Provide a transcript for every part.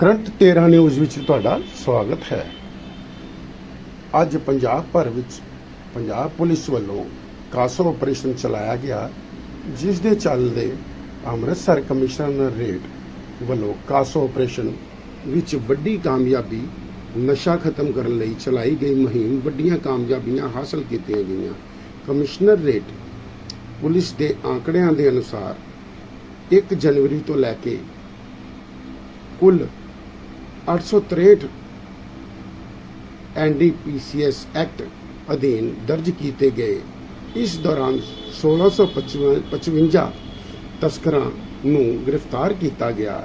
Current 13 news ਵਿੱਚ ਤੁਹਾਡਾ ਸਵਾਗਤ ਹੈ। ਅੱਜ ਪੰਜਾਬ ਭਰ ਵਿੱਚ ਪੰਜਾਬ ਪੁਲਿਸ ਵੱਲੋਂ ਕਾਸੋ ਆਪਰੇਸ਼ਨ ਚਲਾਇਆ ਗਿਆ, ਜਿਸ ਦੇ ਚੱਲਦੇ ਅੰਮ੍ਰਿਤਸਰ ਕਮਿਸ਼ਨਰ ਰੇਟ ਵੱਲੋਂ ਕਾਸੋ ਆਪਰੇਸ਼ਨ ਵਿੱਚ ਵੱਡੀ ਕਾਮਯਾਬੀ, ਨਸ਼ਾ ਖਤਮ ਕਰਨ ਲਈ ਚਲਾਈ ਗਈ ਮੁਹਿੰਮ ਵੱਡੀਆਂ ਕਾਮਯਾਬੀਆਂ ਹਾਸਲ ਕੀਤੀਆਂ ਗਈਆਂ। ਕਮਿਸ਼ਨਰ ਰੇਟ ਪੁਲਿਸ ਦੇ ਆંકੜਿਆਂ ਦੇ ਅਨੁਸਾਰ 1 ਜਨਵਰੀ ਤੋਂ ਲੈ ਕੇ ਕੁੱਲ 863 ਐਨਡੀਪੀਸੀਐਸ ਐਕਟ ਅਧੀਨ ਦਰਜ ਕੀਤੇ ਗਏ। ਇਸ ਦੌਰਾਨ 1655 ਤਸਕਰਾਂ ਨੂੰ ਗ੍ਰਿਫਤਾਰ ਕੀਤਾ ਗਿਆ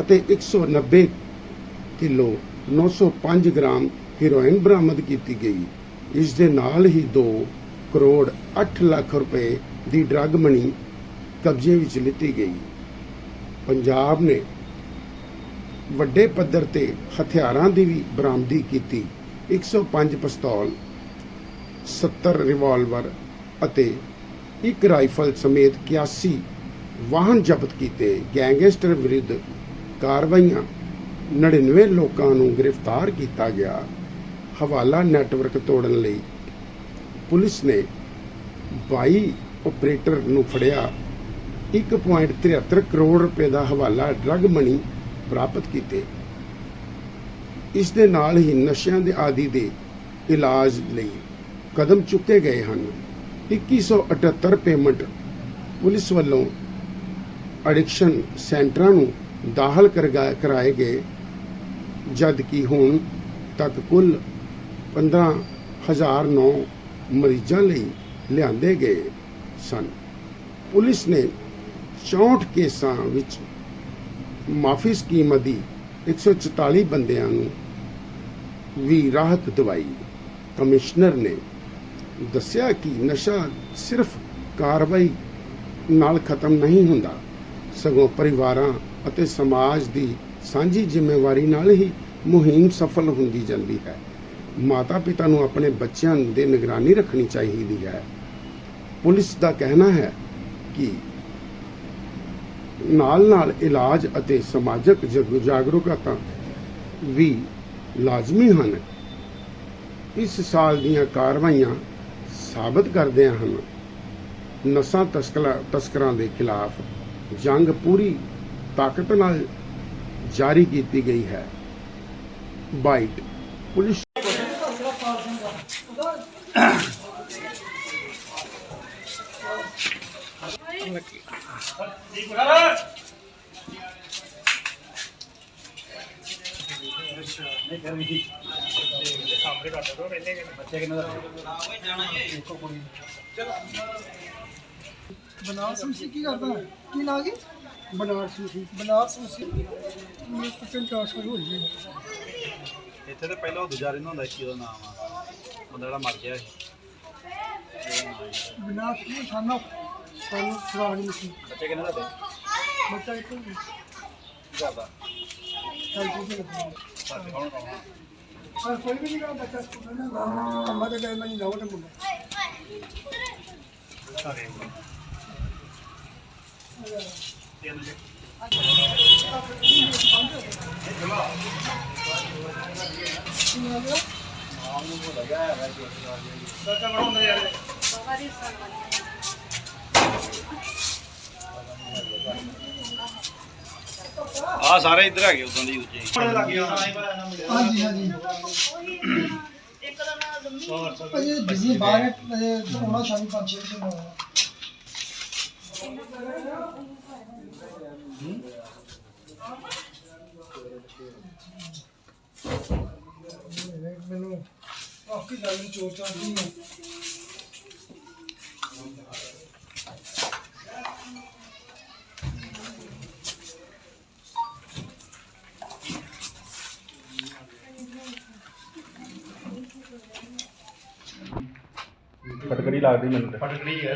ਅਤੇ 190 ਕਿਲੋ 905 ਗ੍ਰਾਮ ਹੀਰੋਇਨ ਬਰਾਮਦ ਕੀਤੀ ਗਈ। ਇਸ ਦੇ ਨਾਲ ਹੀ 2 ਕਰੋੜ 8 ਲੱਖ ਰੁਪਏ ਦੀ ਡਰੱਗ ਮਨੀ ਕਬਜ਼ੇ ਵਿੱਚ ਲਿੱਤੀ ਗਈ। ਪੰਜਾਬ ਨੇ ਵੱਡੇ ਪੱਧਰ ਤੇ ਹਥਿਆਰਾਂ ਦੀ ਵੀ ਬਰਾਮਦੀ ਕੀਤੀ। 105 ਪਿਸਤੌਲ 70 ਰਿਵਾਲਵਰ ਅਤੇ ਇੱਕ ਰਾਈਫਲ ਸਮੇਤ 81 ਵਾਹਨ ਜ਼ਬਤ ਕੀਤੇ। ਗੈਂਗਸਟਰ ਵਿਰੁੱਧ ਕਾਰਵਾਈਆਂ। 99 ਲੋਕਾਂ ਨੂੰ ਗ੍ਰਿਫਤਾਰ ਕੀਤਾ ਗਿਆ। ਹਵਾਲਾ ਨੈਟਵਰਕ ਤੋੜਨ ਲਈ ਪੁਲਿਸ ਨੇ 22 ਆਪਰੇਟਰ ਨੂੰ ਫੜਿਆ। 1.73 ਕਰੋੜ ਰੁਪਏ ਦਾ ਹਵਾਲਾ ਡਰੱਗ ਮਨੀ ਪ੍ਰਾਪਤ ਕੀਤੇ। ਇਸ ਦੇ ਨਾਲ ਹੀ ਨਸ਼ਿਆਂ ਦੇ ਆਦੀ ਦੇ ਇਲਾਜ ਲਈ ਕਦਮ ਚੁੱਕੇ ਗਏ ਹਨ। 2178 ਪੇਮੈਂਟ ਪੁਲਿਸ ਵੱਲੋਂ ਐਡਿਕਸ਼ਨ ਸੈਂਟਰਾਂ ਨੂੰ ਦਾਖਲ ਕਰਗਾ- ਕਰਾਏ ਗਏ। ਜਦ ਕਿ ਹੁਣ ਤੱਕ ਕੁੱਲ 15009 ਮਰੀਜ਼ਾਂ ਲਈ ਲਿਆਂਦੇ ਗਏ ਸਨ। ਪੁਲਿਸ ਨੇ 64 ਕੇਸਾਂ ਵਿੱਚ ਮਾਫੀ ਸਕੀਮ ਅਧੀ 144 ਬੰਦਿਆਂ ਨੂੰ ਵੀ ਰਾਹਤ ਦਵਾਈ। ਕਮਿਸ਼ਨਰ ਨੇ ਦੱਸਿਆ ਕਿ ਨਸ਼ਾ ਸਿਰਫ ਕਾਰਵਾਈ ਨਾਲ ਖਤਮ ਨਹੀਂ ਹੁੰਦਾ, ਸਗੋਂ ਪਰਿਵਾਰਾਂ ਅਤੇ ਸਮਾਜ ਦੀ ਸਾਂਝੀ ਜ਼ਿੰਮੇਵਾਰੀ ਨਾਲ ਹੀ ਮੁਹਿੰਮ ਸਫਲ ਹੁੰਦੀ ਜਾਂਦੀ ਹੈ। ਮਾਤਾ ਪਿਤਾ ਨੂੰ ਆਪਣੇ ਬੱਚਿਆਂ ਦੇ ਨਿਗਰਾਨੀ ਰੱਖਣੀ ਚਾਹੀਦੀ ਹੈ। ਪੁਲਿਸ ਦਾ ਕਹਿਣਾ ਹੈ ਕਿ ਨਾਲ-ਨਾਲ ਇਲਾਜ ਅਤੇ ਸਮਾਜਿਕ ਜਾਗਰੂਕਤਾ ਵੀ ਲਾਜ਼ਮੀ ਹਨ। ਇਸ ਸਾਲ ਦੀਆਂ ਕਾਰਵਾਈਆਂ ਸਾਬਤ ਕਰਦਿਆਂ ਹਨ। ਨਸ਼ਾ ਤਸਕਰਾਂ ਤਸਕਰਾਂ ਦੇ ਖਿਲਾਫ ਜੰਗ ਪੂਰੀ ਤਾਕਤ ਨਾਲ ਜਾਰੀ ਕੀਤੀ ਗਈ ਹੈ। ਬਾਈਟ, ਪੁਲਿਸ ਬਨਾਰਸ ਮਸੀ ਕੀ ਕਰਦਾ? ਕੀ ਨਾਂ ਕੀ? ਬਨਾਰਸ। ਸੀ ਬਨਾਰਸ ਮਸੀ ਮੇਰੇ ਕਿਚਨ ਟ੍ਰਾਂਸਫਰ ਹੋ ਜੀ ਇੱਥੇ ਤੇ ਪਹਿਲਾਂ ਉਹ ਦੂਜਾ ਰਹਿੰਦਾ ਹੁੰਦਾ ਸੀ ਉਹਦਾ ਨਾਮ ਆ। ਉਹਦਾ ਜਿਹੜਾ ਮਰ ਗਿਆ ਸੀ। ਬਨਾਰਸ ਨੂੰ ਸਾਨੂੰ ਸਾਨੂੰ ਫਰਾਗ ਮਸੀ ਬੱਚੇ ਕਿੰਨੇ ਤੁਹਾਡੇ? ਬੱਚਾ ਇੱਕ ਕੀ ਕਰਦਾ ਹੈਲਪ ਦੇ ਲੱਗਾ ਸਾਡੇ ਕੌਣ ਕੌਣ ਆ? ਪਰ ਕੋਈ ਵੀ ਨਹੀਂ ਕਰਾ ਬੱਚਾ ਸਕੂਲ ਨਾ ਅੰਮਾ ਦੇ ਟਾਈਮ ਨਹੀਂ ਲਾਉਟ ਮੁੰਡਾ। ਸਾਰੇ ਤਿੰਨ ਜੇ। ਨਾਮ ਨੂੰ ਭੁੱਲ ਗਿਆ ਹੈ ਵੈਸੇ ਬੱਚਾ ਬੜਾ ਹੁੰਦਾ ਯਾਰ ਆ ਸਾਰੇ ਇੱਧਰ ਹੈਗੇ ਉਦੋਂ ਦੀ ਦੂਜੇ ਹਾਂਜੀ ਹਾਂਜੀ। ਅਜੇ ਬਿਜ਼ੀ ਬਾਹਰ ਹੈ, ਅਜੇ ਉਹਨਾਂ ਸਾਨੂੰ ਪੰਜ ਛੇ ਦਿਨ ਹੋਇਆ ਮੈਨੂੰ ਕਾਫੀ ਗੱਲ ਨੂੰ ਚੋਰ ਚਾਹਦੀ ਹੈ। ਲੱਗਦੀ ਮੈਨੂੰ ਤੇ। ਫਟਕੜੀ ਹੈ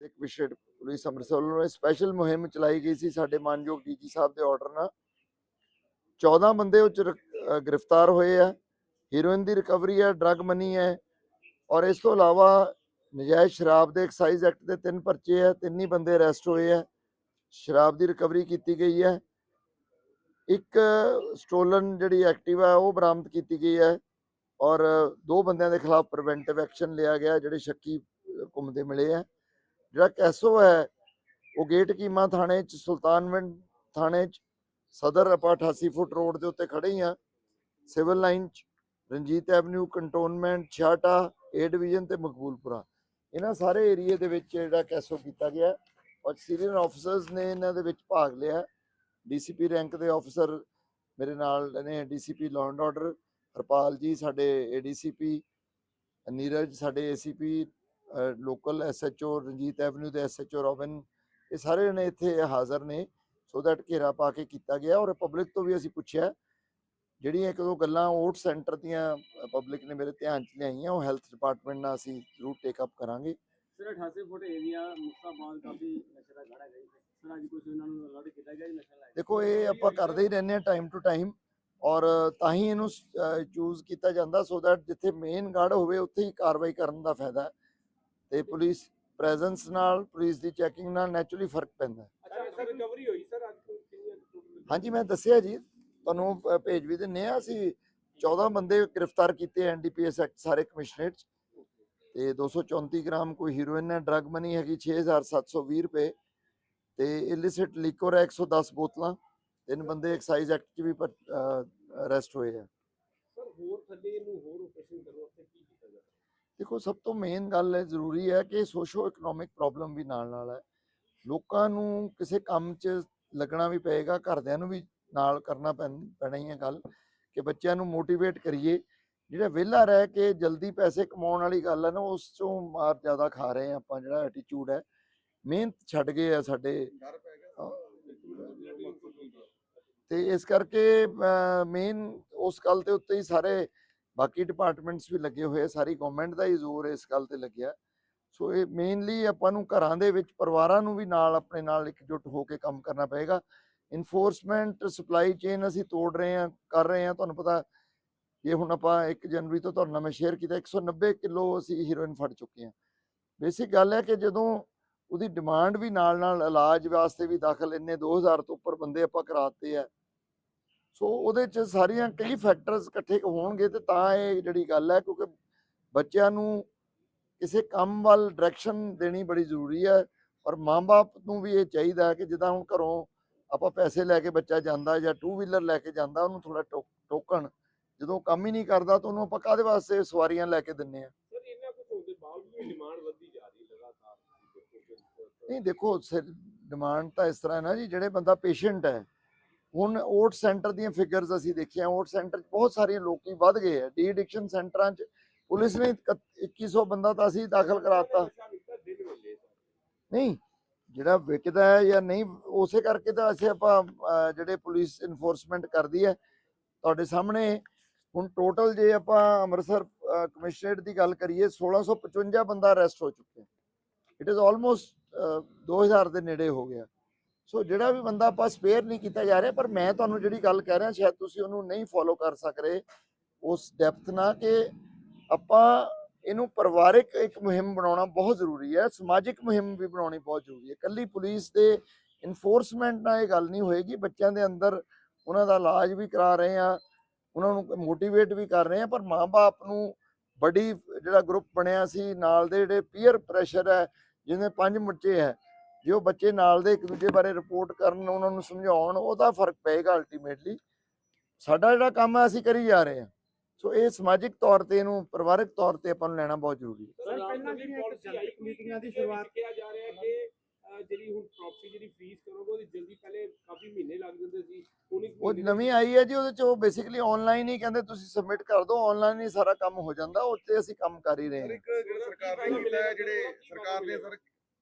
ਇੱਕ ਵਿਸ਼ੇਸ਼ ਪੁਲਿਸ ਅੰਮ੍ਰਿਤਸਰ ਵੱਲੋਂ ਸਪੈਸ਼ਲ ਮੁਹਿੰਮ ਚਲਾਈ ਗਈ ਸੀ ਸਾਡੇ ਮਾਨਯੋਗ ਡੀਜੀ ਸਾਹਿਬ ਦੇ ਆਰਡਰ ਨਾਲ। 14 ਬੰਦੇ ਉਹ 'ਚ ਰਿਕ- ਅਹ ਗ੍ਰਿਫਤਾਰ ਹੋਏ ਆ। ਹੀਰੋਇਨ ਦੀ ਰਿਕਵਰੀ ਹੈ ਡਰੱਗ ਮਨੀ ਹੈ ਔਰ ਇਸ ਤੋਂ ਇਲਾਵਾ ਨਜਾਇਜ਼ ਸ਼ਰਾਬ ਦੇ ਐਕਸਾਈਜ਼ ਐਕਟ ਦੇ ਤਿੰਨ ਪਰਚੇ ਹੈ ਤਿੰਨ ਹੀ ਬੰਦੇ ਅਰੈਸਟ ਹੋਏ ਹੈ ਸ਼ਰਾਬ ਦੀ ਰਿਕਵਰੀ ਕੀਤੀ ਗਈ ਹੈ ਇੱਕ ਸਟੋਲਨ ਜਿਹੜੀ ਐਕਟਿਵ ਹੈ ਉਹ ਬਰਾਮਦ ਕੀਤੀ ਗਈ ਹੈ ਔਰ ਦੋ ਬੰਦਿਆਂ ਦੇ ਖਿਲਾਫ ਪ੍ਰੀਵੈਂਟਿਵ ਐਕਸ਼ਨ ਲਿਆ ਗਿਆ, ਜਿਹੜੇ ਸ਼ੱਕੀ ਘੁੰਮਦੇ ਮਿਲੇ ਹੈ। ਜਿਹੜਾ ਕੈਸੋ ਹੈ, ਉਹ ਗੇਟ ਕੀਮਾ ਥਾਣੇ ਚ, ਸੁਲਤਾਨਵਿੰਡ ਥਾਣੇ ਚ, ਸਦਰ ਆਪਾਂ 88 ਫੁੱਟ ਰੋਡ ਦੇ ਉੱਤੇ ਖੜੇ ਹੀ ਆ ਸਿਵਲ ਲਾਈਨ ਚ, Ranjit avenue, cantonment ਛਾਟਾ A division ਤੇ ਮਕਬੂਲਪੁਰਾ। ਇਹਨਾਂ ਸਾਰੇ ਏਰੀਏ ਦੇ ਵਿੱਚ ਜਿਹੜਾ ਕੈਸੋ ਕੀਤਾ ਗਿਆ ਔਰ ਸੀਨੀਅਰ ਆਫੀਸਰਸ ਨੇ ਇਹਨਾਂ ਦੇ ਵਿੱਚ ਭਾਗ ਲਿਆ ਡੀਸੀਪੀ ਰੈਂਕ ਦੇ ਆਫੀਸਰ ਮੇਰੇ ਨਾਲ ਨੇ, DCP law and order Harpal ji ਸਾਡੇ ਏਡੀਸੀਪੀ, ਨੀਰਜ ਸਾਡੇ ACP local SHO Ranjit avenue ਦੇ ਐਸਐਚਓ ਰੋਬਿਨ, ਇਹ ਸਾਰੇ ਜਣੇ ਇੱਥੇ ਹਾਜ਼ਰ ਨੇ ਸੋ ਦੈਟ ਘੇਰਾ ਪਾ ਕੇ ਕੀਤਾ ਗਿਆ ਔਰ ਪਬਲਿਕ ਤੋਂ ਵੀ ਅਸੀਂ ਪੁੱਛਿਆ, ਜਿਹੜੀਆਂ ਇੱਕ ਦੋ ਗੱਲਾਂ ਓਟ ਸੈਂਟਰ ਦੀਆਂ ਪਬਲਿਕ ਨੇ ਮੇਰੇ ਧਿਆਨ ਚ ਲਿਆਈਆਂ, ਉਹ ਹੈਲਥ ਡਿਪਾਰਟਮੈਂਟ ਨਾਲ ਅਸੀਂ ਜ਼ਰੂਰ ਟੇਕ ਅਪ ਕਰਾਂਗੇ। ਸਰ 88 ਫੁੱਟ ਏਰੀਆ ਮੁਕਤਾਬਾਦ ਕਾਫੀ ਨਸ਼ੇ ਦਾ ਗੜਾ ਗਈ ਸਰ ਅੱਜ ਕੁਝ ਇਹਨਾਂ ਨੂੰ ਅਲਰਟ ਕੀਤਾ ਗਿਆ ਜੀ ਨਸ਼ਾ ਲੈ ਕੇ। ਦੇਖੋ ਇਹ ਆਪਾਂ ਕਰਦੇ ਹੀ ਰਹਿੰਦੇ ਹਾਂ ਟਾਈਮ ਟੂ ਟਾਈਮ ਔਰ ਤਾਂ ਹੀ ਇਹਨੂੰ ਚੂਜ਼ ਕੀਤਾ ਜਾਂਦਾ ਸੋ ਦੈਟ ਜਿੱਥੇ ਮੇਨ ਗੜ ਹੋਵੇ ਉੱਥੇ ਹੀ ਕਾਰਵਾਈ ਕਰਨ ਦਾ ਫਾਇਦਾ ਹੈ। ਤੇ ਪੁਲਿਸ ਪ੍ਰੈਜ਼ੈਂਸ ਨਾਲ ਪੁਲਿਸ ਦੀ ਚੈਕਿੰਗ ਨਾਲ ਨੈਚੁਰਲੀ ਫ਼ਰਕ ਪੈਂਦਾ ਹੈ। ਅੱਛਾ ਸਰ ਰਿਕਵਰੀ ਹੋਈ ਸਰ ਅੱਜ ਕਿੰਨੀ ਟੋਟਲ ਹਾਂਜੀ ਮੈਂ ਦੱਸਿਆ ਜੀ ਤੁਹਾਨੂੰ ਭੇਜ ਵੀ ਦਿੰਨੇ ਆ ਅਸੀਂ 14 ਬੰਦੇ ਗ੍ਰਿਫਤਾਰ ਕੀਤੇ ਐਨਡੀਪੀਐਸ ਐਕਟ ਸਾਰੇ ਕਮਿਸ਼ਨਰੇਟ 'ਚ। ਤੇ 234 ਗ੍ਰਾਮ ਕੋਈ ਹੀਰੋਇਨ ਹੈ ਡਰਗ ਮਨੀ ਹੈਗੀ 6720 ਰੁਪਏ। ਤੇ ਇਲਿਸਿਟ ਲਿਕਰ ਹੈ 110 ਬੋਤਲਾਂ ਤਿੰਨ ਬੰਦੇ ਐਕਸਾਈਜ਼ ਐਕਟ 'ਚ ਵੀ ਅਰੈਸਟ ਹੋਏ ਆ। ਸਰ ਹੋਰ ਥੱਲੇ ਇਹਨੂੰ ਹੋਰ ਆਪਰੇਸ਼ਨ ਕਰੋ ਉੱਥੇ ਕੀ ਕੀਤਾ ਜਾਵੇ? ਦੇਖੋ ਸਭ ਤੋਂ ਮੇਨ ਗੱਲ ਹੈ ਜ਼ਰੂਰੀ ਹੈ ਕਿ ਸੋਸ਼ੋ ਇਕਨੋਮਿਕ ਪ੍ਰੋਬਲਮ ਵੀ ਨਾਲ ਨਾਲ ਹੈ। ਲੋਕਾਂ ਨੂੰ ਕਿਸੇ ਕੰਮ 'ਚ ਲੱਗਣਾ ਵੀ ਪਏਗਾ ਘਰਦਿਆਂ ਨੂੰ ਵੀ ਨਾਲ ਕਰਨਾ ਪੈਣ- ਹੀ ਹੈ ਗੱਲ ਕਿ ਬੱਚਿਆਂ ਨੂੰ ਮੋਟੀਵੇਟ ਕਰੀਏ। ਜਿਹੜਾ ਵਿਹਲਾ ਰਹਿ ਕੇ ਜਲਦੀ ਪੈਸੇ ਕਮਾਉਣ ਵਾਲੀ ਗੱਲ ਹੈ ਨਾ ਉਸ ਚੋਂ ਮਾਰ ਜ਼ਿਆਦਾ ਖਾ ਰਹੇ ਆਪਾਂ ਜਿਹੜਾ ਐਟੀਟਿਊਡ ਹੈ। ਮਿਹਨਤ ਛੱਡ ਗਏ ਆ ਸਾਡੇ। ਤੇ ਇਸ ਕਰਕੇ ਮੇਨ ਉਸ ਗੱਲ ਦੇ ਉੱਤੇ ਹੀ ਸਾਰੇ ਬਾਕੀ ਡਿਪਾਰਟਮੈਂਟਸ ਵੀ ਲੱਗੇ ਹੋਏ ਆ ਸਾਰੀ ਗਵਰਨਮੈਂਟ ਦਾ ਹੀ ਜ਼ੋਰ ਇਸ ਗੱਲ ਤੇ ਲੱਗਿਆ। ਸੋ ਇਹ ਮੇਨਲੀ ਆਪਾਂ ਨੂੰ ਘਰਾਂ ਦੇ ਵਿੱਚ ਪਰਿਵਾਰਾਂ ਨੂੰ ਵੀ ਨਾਲ ਆਪਣੇ ਨਾਲ ਇਕਜੁੱਟ ਹੋ ਕੇ ਕੰਮ ਕਰਨਾ ਪਏਗਾ। ਇਨਫੋਰਸਮੈਂਟ ਸਪਲਾਈ ਚੇਨ ਅਸੀਂ ਤੋੜ ਰਹੇ ਹਾਂ ਕਰ ਰਹੇ ਹਾਂ ਤੁਹਾਨੂੰ ਪਤਾ ਇਹ ਹੁਣ ਆਪਾਂ 1 ਜਨਵਰੀ ਤੋਂ ਤੁਹਾਡੇ ਨਾਲ ਮੈਂ ਸ਼ੇਅਰ ਕੀਤਾ 190 ਕਿਲੋ ਅਸੀਂ ਹੀਰੋਇਨ ਫੜ ਚੁੱਕੇ ਹਾਂ। ਬੇਸਿਕ ਗੱਲ ਹੈ ਕਿ ਜਦੋਂ ਉਹਦੀ ਡਿਮਾਂਡ ਵੀ ਨਾਲ ਨਾਲ ਇਲਾਜ ਵਾਸਤੇ ਵੀ ਦਾਖਲ ਇੰਨੇ 2000 ਤੋਂ ਉੱਪਰ ਬੰਦੇ ਆਪਾਂ ਕਰਾਤੇ ਆ। ਸੋ ਉਹਦੇ ਚ ਸਾਰੀਆਂ ਕਈ ਫੈਕਟਰਸ ਇਕੱਠੇ ਹੋਣਗੇ ਤੇ ਤਾਂ ਇਹ ਜਿਹੜੀ ਗੱਲ ਹੈ ਕਿਉਂਕਿ ਬੱਚਿਆਂ ਨੂੰ ਕਿਸੇ ਕੰਮ ਵੱਲ ਡਾਇਰੈਕਸ਼ਨ ਦੇਣੀ ਬੜੀ ਜ਼ਰੂਰੀ ਹੈ। ਔਰ ਮਾਂ-ਬਾਪ ਨੂੰ ਵੀ ਇਹ ਚਾਹੀਦਾ ਹੈ ਕਿ ਜਿੱਦਾਂ ਹੁਣ ਘਰੋਂ ਆਪਾਂ ਪੈਸੇ ਲੈ ਕੇ ਬੱਚਾ ਜਾਂਦਾ ਜਾਂ ਟੂ ਵੀਲਰ ਲੈ ਕੇ ਜਾਂਦਾ, ਉਹਨੂੰ ਥੋੜਾ ਟੋਕਣ। ਜਦੋਂ ਕੰਮ ਹੀ ਨਹੀਂ ਕਰਦਾ ਤਾਂ ਉਹਨੂੰ ਆਪਾਂ ਕਾਹਦੇ ਵਾਸਤੇ ਸਵਾਰੀਆਂ ਲੈ ਕੇ ਦਿੰਨੇ ਆ? ਸਰ ਇਹਨਾਂ ਕੁਝ ਹੋਣ ਦੇ ਬਾਵਜੂਦ ਡਿਮਾਂਡ ਵੱਧਦੀ ਨਹੀਂ, ਦੇਖੋ ਡਿਮਾਂਡ ਤਾਂ ਇਸ ਤਰ੍ਹਾਂ ਨਾ ਜੀ, ਜਿਹੜੇ ਬੰਦਾ ਪੇਸ਼ੈਂਟ ਹੈ, ਹੁਣ ਓਟ ਸੈਂਟਰ ਦੀਆਂ ਫਿਗਰਸ ਅਸੀਂ ਦੇਖੀਆਂ ਓਟ ਸੈਂਟਰ ਬਹੁਤ ਸਾਰੇ ਲੋਕੀ ਵੱਧ ਗਏ ਆ ਡੀ ਐਡਿਕਸ਼ਨ ਸੈਂਟਰਾਂ 'ਚ ਪੁਲਿਸ ਨੇ 2100 ਬੰਦਾ ਤਾਂ ਅਸੀਂ ਦਾਖਲ ਕਰਾਤਾ। ਨਹੀਂ, ਜਿਹੜਾ ਵਿਕਦਾ ਹੈ ਜਾਂ ਨਹੀਂ, ਉਸੇ ਕਰਕੇ ਤਾਂ ਅਸੀਂ ਆਪਾਂ ਜਿਹੜੇ ਪੁਲਿਸ ਇਨਫੋਰਸਮੈਂਟ ਕਰਦੀ ਹੈ, ਤੁਹਾਡੇ ਸਾਹਮਣੇ ਹੁਣ ਟੋਟਲ ਜੇ ਆਪਾਂ ਅੰਮ੍ਰਿਤਸਰ ਕਮਿਸ਼ਨਰੇਟ ਦੀ ਗੱਲ ਕਰੀਏ 1655 ਬੰਦਾ ਅਰੈਸਟ ਹੋ ਚੁੱਕਿਆ। ਇਟ ਇਜ਼ ਆਲਮੋਸਟ 2000 ਦੇ ਨੇੜੇ ਹੋ ਗਿਆ। ਸੋ ਜਿਹੜਾ ਵੀ ਬੰਦਾ ਆਪਾਂ ਸਪੇਅਰ ਨਹੀਂ ਕੀਤਾ ਜਾ ਰਿਹਾ, ਪਰ ਮੈਂ ਤੁਹਾਨੂੰ ਜਿਹੜੀ ਗੱਲ ਕਹਿ ਰਿਹਾ, ਸ਼ਾਇਦ ਤੁਸੀਂ ਉਹਨੂੰ ਨਹੀਂ ਫੋਲੋ ਕਰ ਸਕ ਰਹੇ, ਉਸ ਡੈਪਥ ਨਾਲ ਕਿ ਆਪਾਂ ਇਹਨੂੰ ਪਰਿਵਾਰਿਕ ਇੱਕ ਮੁਹਿੰਮ ਬਣਾਉਣਾ ਬਹੁਤ ਜ਼ਰੂਰੀ ਹੈ, ਸਮਾਜਿਕ ਮੁਹਿੰਮ ਵੀ ਬਣਾਉਣੀ ਬਹੁਤ ਜ਼ਰੂਰੀ ਹੈ। ਕੱਲੀ ਪੁਲਿਸ ਦੇ ਇਨਫੋਰਸਮੈਂਟ ਨਾਲ ਇਹ ਗੱਲ ਨਹੀਂ ਹੋਏਗੀ, ਬੱਚਿਆਂ ਦੇ ਅੰਦਰ ਉਹਨਾਂ ਦਾ ਇਲਾਜ ਵੀ ਕਰਾ ਰਹੇ ਆ ਉਹਨਾਂ ਨੂੰ ਮੋਟੀਵੇਟ ਵੀ ਕਰ ਰਹੇ ਆ ਪਰ ਮਾਂ-ਬਾਪ ਨੂੰ ਬੜੀ ਜਿਹੜਾ ਗਰੁੱਪ ਬਣਿਆ ਸੀ, ਨਾਲ ਦੇ ਜਿਹੜੇ ਪੀਅਰ ਪ੍ਰੈਸ਼ਰ ਹੈ ਜਿਵੇਂ ਪੰਜ ਬੱਚੇ ਹੈ ਜੇ ਉਹ ਬੱਚੇ ਨਾਲ ਦੇ ਇੱਕ ਦੂਜੇ ਬਾਰੇ ਰਿਪੋਰਟ ਕਰਨ ਉਹਨਾਂ ਨੂੰ ਸਮਝਾਉਣ ਉਹਦਾ ਫ਼ਰਕ ਪਏਗਾ ਅਲਟੀਮੇਟਲੀ ਸਾਡਾ ਜਿਹੜਾ ਕੰਮ ਹੈ ਅਸੀਂ ਕਰੀ ਜਾ ਰਹੇ ਹਾਂ। ਸੋ ਇਹ ਸਮਾਜਿਕ ਤੌਰ ਤੇ ਇਹਨੂੰ ਪਰਿਵਾਰਕ ਤੌਰ ਤੇ ਆਪਾਂ ਨੂੰ ਲੈਣਾ ਬਹੁਤ ਜ਼ਰੂਰੀ ਹੈ। ਸਰ ਪਹਿਲਾਂ ਵੀ ਪਾਲਿਸੀ ਆਈ ਮੀਟਿੰਗਾਂ ਦੀ ਸ਼ੁਰੂਆਤ ਕਿਹਾ ਜਾ ਰਿਹਾ ਹੈ ਕਿ ਅਹ, ਜਿਹੜੀ ਹੁਣ ਪ੍ਰੋਪਰਟੀ ਜਿਹੜੀ ਫ੍ਰੀਜ਼ ਕਰੋਗੇ ਉਹਦੀ ਜਲਦੀ ਪਹਿਲੇ ਕਾਫੀ ਮਹੀਨੇ ਲੱਗ ਜਾਂਦੇ ਸੀ ਹੁਣ ਇੱਕ ਉਹ ਮਹੀਨੇ ਨਵੀਂ ਆਈ ਹੈ ਜੀ ਉਹਦੇ ਚ ਉਹ ਬੇਸਿਕਲੀ ਆਨਲਾਈਨ ਹੀ ਕਹਿੰਦੇ ਤੁਸੀਂ ਸਬਮਿਟ ਕਰ ਦਿਓ ਆਨਲਾਈਨ ਹੀ ਸਾਰਾ ਕੰਮ ਹੋ ਜਾਂਦਾ ਉੱਤੇ ਅਸੀਂ ਕੰਮ ਕਰ ਹੀ ਰਹੇ ਹਾਂ। ਇੱਕ ਜਿਹੜਾ ਸਰਕਾਰ ਨੇ ਕੀਤਾ ਹੈ ਜਿਹੜੇ ਸਰਕਾਰ ਨੇ ਸਰ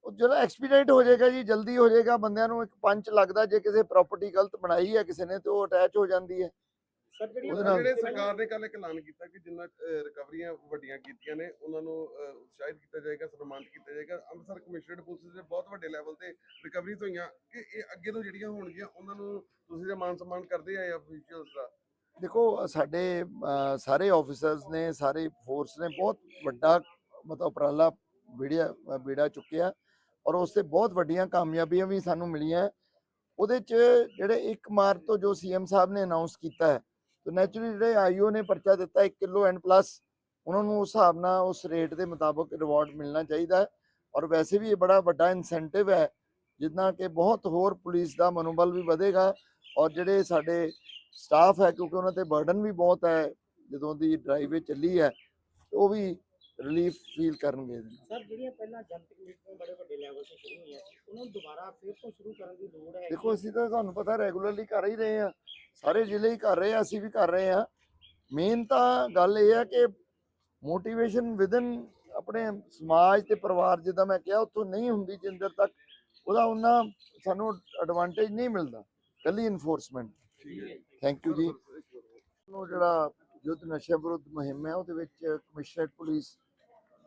ਉਹ ਜਿਹੜਾ ਐਕਸਪੀਡਾਈਟ ਹੋ ਜਾਏਗਾ ਜੀ ਜਲਦੀ ਹੋ ਜਾਏਗਾ ਬੰਦਿਆਂ ਨੂੰ ਇੱਕ ਪੰਚ ਲੱਗਦਾ ਜੇ ਕਿਸੇ ਪ੍ਰਾਪਰਟੀ ਗਲਤ ਬਣਾਈ ਹੈ ਕਿਸੇ ਨੇ ਤੇ ਉਹ ਅਟੈਚ ਹੋ ਜਾਂਦੀ ਹੈ। ਸਰ ਜਿਹੜੀਆਂ ਉਹਦੇ ਨਾਲ- ਜਿਹੜੇ ਸਰਕਾਰ ਨੇ ਕੱਲ ਇੱਕ ਐਲਾਨ ਕੀਤਾ ਕਿ ਜਿੰਨਾ ਰਿਕਵਰੀਆਂ ਵੱਡੀਆਂ ਕੀਤੀਆਂ ਨੇ ਉਹਨਾਂ ਨੂੰ ਅਹ, ਉਤਸ਼ਾਹਿਤ ਕੀਤਾ ਜਾਏਗਾ ਸਨਮਾਨਿਤ ਕੀਤਾ ਜਾਏਗਾ। ਅੰਮ੍ਰਿਤਸਰ ਕਮਿਸ਼ਨਰੇਟ ਪੁਲਿਸ ਦੇ ਬਹੁਤ ਵੱਡੇ ਲੈਵਲ ਤੇ ਰਿਕਵਰੀਜ਼ ਹੋਈਆਂ ਕਿ ਇਹ ਅੱਗੇ ਤੋਂ ਜਿਹੜੀਆਂ ਹੋਣਗੀਆਂ ਉਹਨਾਂ ਨੂੰ ਤੁਸੀਂ ਦਾ ਮਾਨ ਸਨਮਾਨ ਕਰਦੇ ਆ ਅਫੀਸ਼ੀਅਲਸ ਦਾ? ਦੇਖੋ ਸਾਡੇ ਅਹ, ਸਾਰੇ ਆਫੀਸਰਸ ਨੇ ਸਾਰੇ ਫੋਰਸ ਨੇ ਬਹੁਤ ਵੱਡਾ ਮਤਲਬ ਉਪਰਾਲਾ ਬੀੜਿਆ ਬੀੜਾ ਚੁੱਕਿਆ ਔਰ ਉਸ ਤੇ ਬਹੁਤ ਵੱਡੀਆਂ ਕਾਮਯਾਬੀਆਂ ਵੀ ਸਾਨੂੰ ਮਿਲੀਆਂ। ਉਹਦੇ ਚ ਜਿਹੜੇ 1 ਮਾਰਚ ਤੋਂ ਜੋ ਸੀਐਮ ਸਾਹਿਬ ਨੇ ਅਨਾਉਂਸ ਕੀਤਾ ਹੈ ਤੇ ਨੈਚੁਰਲੀ ਜਿਹੜੇ ਆਈਓ ਨੇ ਪਰਚਾ ਦਿੱਤਾ 1 ਕਿਲੋ ਐਂਡ ਪਲੱਸ ਉਹਨਾਂ ਨੂੰ ਉਸ ਹਿਸਾਬ ਨਾਲ ਉਸ ਰੇਟ ਦੇ ਮੁਤਾਬਕ ਰਿਵਾਰਡ ਮਿਲਣਾ ਚਾਹੀਦਾ ਹੈ ਔਰ ਵੈਸੇ ਵੀ ਇਹ ਬੜਾ ਵੱਡਾ ਇਨਸੈਂਟਿਵ ਹੈ ਜਿੱਦਾਂ ਕਿ ਬਹੁਤ ਹੋਰ ਪੁਲਿਸ ਦਾ ਮਨੋਬਲ ਵੀ ਵਧੇਗਾ ਔਰ ਜਿਹੜੇ ਸਾਡੇ ਸਟਾਫ ਹੈ ਕਿਉਂਕਿ ਉਹਨਾਂ ਤੇ ਬਰਡਨ ਵੀ ਬਹੁਤ ਹੈ, ਜਦੋਂ ਦੀ ਡਰਾਈਵੇ ਚੱਲੀ ਹੈ, ਉਹ ਵੀ ਰਿਲੀਫ ਫੀਲ ਕਰਨਗੇ ਇਹਦੇ ਨਾਲ। ਸਰ ਜਿਹੜੀਆਂ ਪਹਿਲਾਂ ਜਨਤਕ ਮੀਟਿੰਗਾਂ ਬੜੇ ਵੱਡੇ ਲੈਵਲ ਤੇ ਸ਼ੁਰੂ ਹੋਈਆਂ ਸੀ ਉਹਨਾਂ ਨੂੰ ਦੁਬਾਰਾ ਫਿਰ ਤੋਂ ਸ਼ੁਰੂ ਕਰਨ ਦੀ ਲੋੜ ਹੈ? ਦੇਖੋ ਅਸੀਂ ਤਾਂ ਤੁਹਾਨੂੰ ਪਤਾ ਰੈਗੂਲਰਲੀ ਕਰ ਹੀ ਰਹੇ ਆ ਸਾਰੇ ਜ਼ਿਲ੍ਹੇ ਹੀ ਕਰ ਰਹੇ ਆ ਅਸੀਂ ਵੀ ਕਰ ਰਹੇ ਆ ਮੇਨ ਤਾਂ ਗੱਲ ਇਹ ਹੈ ਕਿ ਮੋਟੀਵੇਸ਼ਨ ਵਿਦਨ ਆਪਣੇ ਸਮਾਜ ਤੇ ਪਰਿਵਾਰ ਜਿੱਦਾਂ ਮੈਂ ਕਿਹਾ ਉੱਥੋਂ ਨਹੀਂ ਹੁੰਦੀ ਜਿੰਦਰ ਤੱਕ ਉਹਦਾ ਉਹਨਾਂ ਸਾਨੂੰ ਐਡਵਾਂਟੇਜ ਨਹੀਂ ਮਿਲਦਾ ਕੱਲੀ ਇਨਫੋਰਸਮੈਂਟ ਠੀਕ ਹੈ। ਥੈਂਕ ਯੂ ਜੀ। ਉਹ ਜਿਹੜਾ ਯੁੱਧ ਨਸ਼ਾ ਵਿਰੁੱਧ ਮੁਹਿੰਮ ਹੈ ਉਹਦੇ ਵਿੱਚ ਕਮਿਸ਼ਨਰੇਟ ਪੁਲਿਸ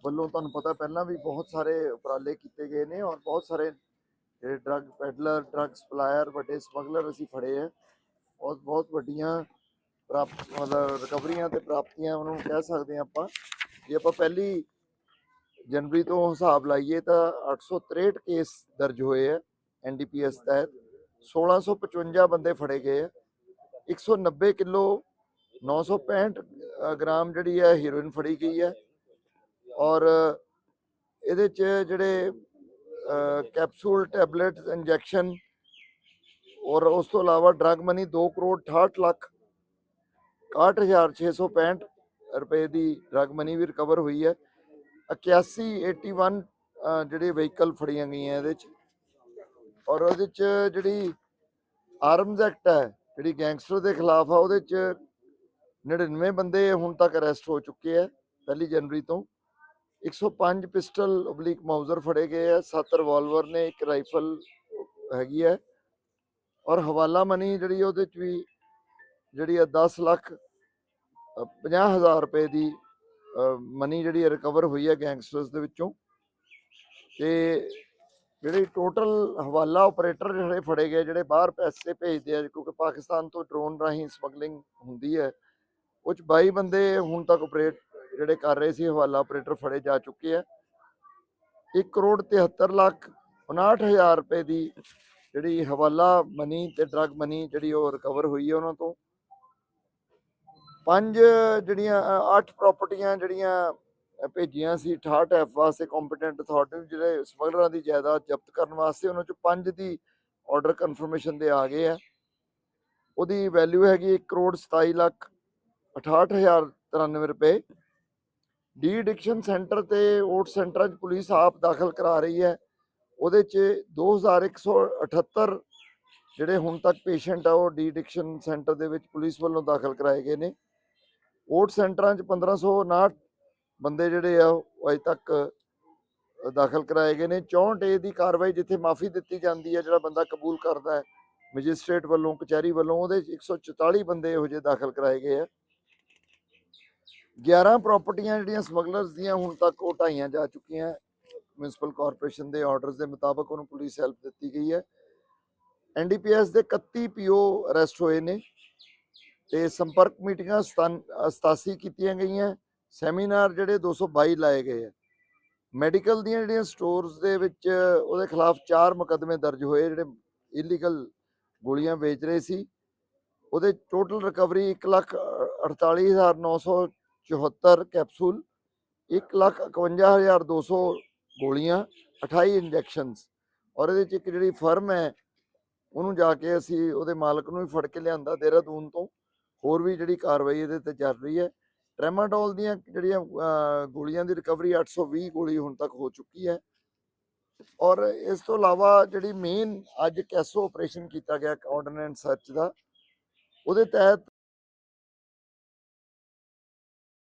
ਵੱਲੋਂ ਤੁਹਾਨੂੰ ਪਤਾ ਪਹਿਲਾਂ ਵੀ ਬਹੁਤ ਸਾਰੇ ਉਪਰਾਲੇ ਕੀਤੇ ਗਏ ਨੇ ਔਰ ਬਹੁਤ ਸਾਰੇ ਜਿਹੜੇ ਡਰੱਗ ਪੈਡਲਰ ਡਰੱਗ ਸਪਲਾਇਰ ਵੱਡੇ ਸਮਗਲਰ ਅਸੀਂ ਫੜੇ ਆ। ਬਹੁਤ ਬਹੁਤ ਵੱਡੀਆਂ ਪ੍ਰਾਪਤ ਮਤਲਬ ਰਿਕਵਰੀਆਂ ਤੇ ਪ੍ਰਾਪਤੀਆਂ ਉਹਨੂੰ ਕਹਿ ਸਕਦੇ ਹਾਂ ਆਪਾਂ। ਜੇ ਆਪਾਂ ਪਹਿਲੀ ਜਨਵਰੀ ਤੋਂ ਹਿਸਾਬ ਲਾਈਏ ਤਾਂ 863 ਕੇਸ ਦਰਜ ਹੋਏ ਆ ਐਨਡੀਪੀਐਸ ਤਹਿਤ। 1655 ਬੰਦੇ ਫੜੇ ਗਏ ਆ। 190 ਕਿਲੋ 965 ਅ, ਗ੍ਰਾਮ ਜਿਹੜੀ ਹੈ ਹੀਰੋਇਨ ਫੜੀ ਗਈ ਹੈ ਔਰ ਇਹਦੇ ਚ ਜਿਹੜੇ ਕੈਪਸੂਲ ਟੈਬਲੇਟਸ ਇੰਜੈਕਸ਼ਨ ਔਰ ਉਸ ਤੋਂ ਇਲਾਵਾ ਡਰਗ ਮਨੀ 2 ਕਰੋੜ 68 ਲੱਖ 61665 ਰੁਪਏ ਦੀ ਡਰਗ ਮਨੀ ਵੀ ਰਿਕਵਰ ਹੋਈ ਹੈ। 81 81 ਅ, ਜਿਹੜੇ ਵਹੀਕਲ ਫੜੀਆਂ ਗਈਆਂ ਇਹਦੇ ਚ ਔਰ ਉਹਦੇ ਚ ਜਿਹੜੀ ਆਰਮਜ਼ ਐਕਟ ਹੈ ਜਿਹੜੀ ਗੈਂਗਸਟਰ ਦੇ ਖਿਲਾਫ ਆ ਉਹਦੇ ਚ 99 ਬੰਦੇ ਹੁਣ ਤੱਕ ਅਰੈਸਟ ਹੋ ਚੁੱਕੇ ਆ ਪਹਿਲੀ ਜਨਵਰੀ ਤੋਂ। 105 ਪਿਸਟਲ ਓਬਲਿਕ ਮਾਊਜ਼ਰ ਫੜੇ ਗਏ ਆ, ਸੱਤ ਰਿਵਾਲਵਰ ਨੇ, ਇੱਕ ਰਾਈਫਲ ਹੈਗੀ ਹੈ ਔਰ ਹਵਾਲਾ ਮਨੀ ਜਿਹੜੀ ਉਹਦੇ ਚ ਵੀ ਜਿਹੜੀ ਆ 10 ਲੱਖ 50000 ਰੁਪਏ ਦੀ ਮਨੀ ਜਿਹੜੀ ਰਿਕਵਰ ਹੋਈ ਹੈ ਗੈਂਗਸਟਰਸ ਦੇ ਵਿੱਚੋਂ ਤੇ ਜਿਹੜੀ ਟੋਟਲ ਹਵਾਲਾ ਆਪਰੇਟਰ ਜਿਹੜੇ ਫੜੇ ਗਏ, ਜਿਹੜੇ ਬਾਹਰ ਪੈਸੇ ਭੇਜਦੇ ਆ, ਕਿਉਂਕਿ ਪਾਕਿਸਤਾਨ ਤੋਂ ਡਰੋਨ ਰਾਹੀਂ ਸਮਗਲਿੰਗ ਹੁੰਦੀ ਹੈ ਉਹ 'ਚ 22 ਬੰਦੇ ਹੁਣ ਤੱਕ ਆਪਰੇਟ ਜਿਹੜੇ ਕਰ ਰਹੇ ਸੀ, ਹਵਾਲਾ ਆਪਰੇਟਰ ਫੜੇ ਜਾ ਚੁੱਕੇ ਆ। 1 ਕਰੋੜ 73 ਲੱਖ 59000 ਰੁਪਏ ਦੀ ਜਿਹੜੀ ਹਵਾਲਾ ਮਨੀ ਤੇ ਡਰਗ ਮਨੀ ਜਿਹੜੀ ਉਹ ਰਿਕਵਰ ਹੋਈ ਹੈ ਉਹਨਾਂ ਤੋਂ। ਪੰਜ ਜਿਹੜੀਆਂ ਅੱਠ ਪ੍ਰਾਪਰਟੀਆਂ ਜਿਹੜੀਆਂ ਭੇਜੀਆਂ ਸੀ 68 ਐਫ ਵਾਸਤੇ ਕੰਪੀਟੈਂਟ ਅਥਾਰਟੀ ਜਿਹੜੇ ਸਮਗਲਰਾਂ ਦੀ ਜਾਇਦਾਦ ਜ਼ਬਤ ਕਰਨ ਵਾਸਤੇ ਉਹਨਾਂ ਚੋਂ ਪੰਜ ਦੀ ਆਰਡਰ ਕਨਫਰਮੇਸ਼ਨ ਦੇ ਆ ਗਏ ਆ। ਉਹਦੀ ਵੈਲਿਊ ਹੈਗੀ 1 ਕਰੋੜ 27 ਲੱਖ 68093 ਰੁਪਏ। ਡੀ ਐਡਿਕਸ਼ਨ ਸੈਂਟਰ ਤੇ ਓਟ ਸੈਂਟਰਾਂ 'ਚ ਪੁਲਿਸ ਆਪ ਦਾਖਲ ਕਰਾ ਰਹੀ ਹੈ। ਉਹਦੇ 'ਚ 2178 ਜਿਹੜੇ ਹੁਣ ਤੱਕ ਪੇਸ਼ੈਂਟ ਆ, ਉਹ ਡੀ ਐਡਿਕਸ਼ਨ ਸੈਂਟਰ ਦੇ ਵਿੱਚ ਪੁਲਿਸ ਵੱਲੋਂ ਦਾਖਲ ਕਰਾਏ ਗਏ ਨੇ। ਓਟ ਸੈਂਟਰਾਂ 'ਚ 1559 ਬੰਦੇ ਜਿਹੜੇ ਆ, ਉਹ ਅਜੇ ਤੱਕ ਦਾਖਲ ਕਰਾਏ ਗਏ ਨੇ। 64 ਏ ਦੀ ਕਾਰਵਾਈ ਜਿੱਥੇ ਮਾਫੀ ਦਿੱਤੀ ਜਾਂਦੀ ਹੈ, ਜਿਹੜਾ ਬੰਦਾ ਕਬੂਲ ਕਰਦਾ ਹੈ, ਮੈਜਿਸਟ੍ਰੇਟ ਵੱਲੋਂ, ਕਚਹਿਰੀ ਵੱਲੋਂ, ਉਹਦੇ 'ਚ 144 ਬੰਦੇ ਇਹੋ ਜਿਹੇ ਦਾਖਲ ਕਰਾਏ ਗਏ ਆ। 11 ਪ੍ਰਾਪਰਟੀਆਂ ਜਿਹੜੀਆਂ ਸਮਗਲਰਸ ਦੀਆਂ ਹੁਣ ਤੱਕ ਉਹ ਢਾਈਆਂ ਜਾ ਚੁੱਕੀਆਂ ਮਿਊਨਿਸਪਲ ਕਾਰਪੋਰੇਸ਼ਨ ਦੇ ਆਰਡਰਸ ਦੇ ਮੁਤਾਬਕ ਉਹਨੂੰ ਪੁਲਿਸ ਹੈਲਪ ਦਿੱਤੀ ਗਈ ਹੈ। ਐਨਡੀਪੀਐਸ ਦੇ 31 ਪੀਓ ਅਰੈਸਟ ਹੋਏ ਨੇ ਤੇ ਸੰਪਰਕ ਮੀਟਿੰਗਾਂ ਸਤਨ- ਅ, 87 ਕੀਤੀਆਂ ਗਈਆਂ। ਸੈਮੀਨਾਰ ਜਿਹੜੇ 222 ਲਾਏ ਗਏ ਆ ਮੈਡੀਕਲ ਦੀਆਂ ਜਿਹੜੀਆਂ ਸਟੋਰਸ ਦੇ ਵਿੱਚ ਉਹਦੇ ਖਿਲਾਫ 4 ਮੁਕੱਦਮੇ ਦਰਜ ਹੋਏ ਜਿਹੜੇ ਇਲੀਗਲ ਗੋਲੀਆਂ ਵੇਚ ਰਹੇ ਸੀ। ਉਹਦੇ ਟੋਟਲ ਰਿਕਵਰੀ 148974 ਕੈਪਸੂਲ 151200 ਗੋਲੀਆਂ 28 ਇੰਜੈਕਸ਼ਨਸ ਔਰ ਇਹਦੇ ਚ ਇੱਕ ਜਿਹੜੀ ਫਰਮ ਹੈ ਉਹਨੂੰ ਜਾ ਕੇ ਅਸੀਂ ਉਹਦੇ ਮਾਲਕ ਨੂੰ ਵੀ ਫੜ ਕੇ ਲਿਆਂਦਾ ਦੇਹਰਾਦੂਨ ਤੋਂ ਹੋਰ ਵੀ ਜਿਹੜੀ ਕਾਰਵਾਈ ਇਹਦੇ ਤੇ ਚੱਲ ਰਹੀ ਹੈ ਟ੍ਰੈਮਾਡੋਲ ਦੀਆਂ ਜਿਹੜੀਆਂ ਗੋਲੀਆਂ ਦੀ ਰਿਕਵਰੀ 820 ਗੋਲੀ ਹੁਣ ਤੱਕ ਹੋ ਚੁੱਕੀ ਹੈ ਔਰ ਇਸ ਤੋਂ ਇਲਾਵਾ ਜਿਹੜੀ ਮੇਨ ਅੱਜ ਕੈਸੋ ਆਪਰੇਸ਼ਨ ਕੀਤਾ ਗਿਆ ਆਰਡੀਨੈਂਸ ਸਰਚ ਦਾ ਉਹਦੇ ਤਹਿਤ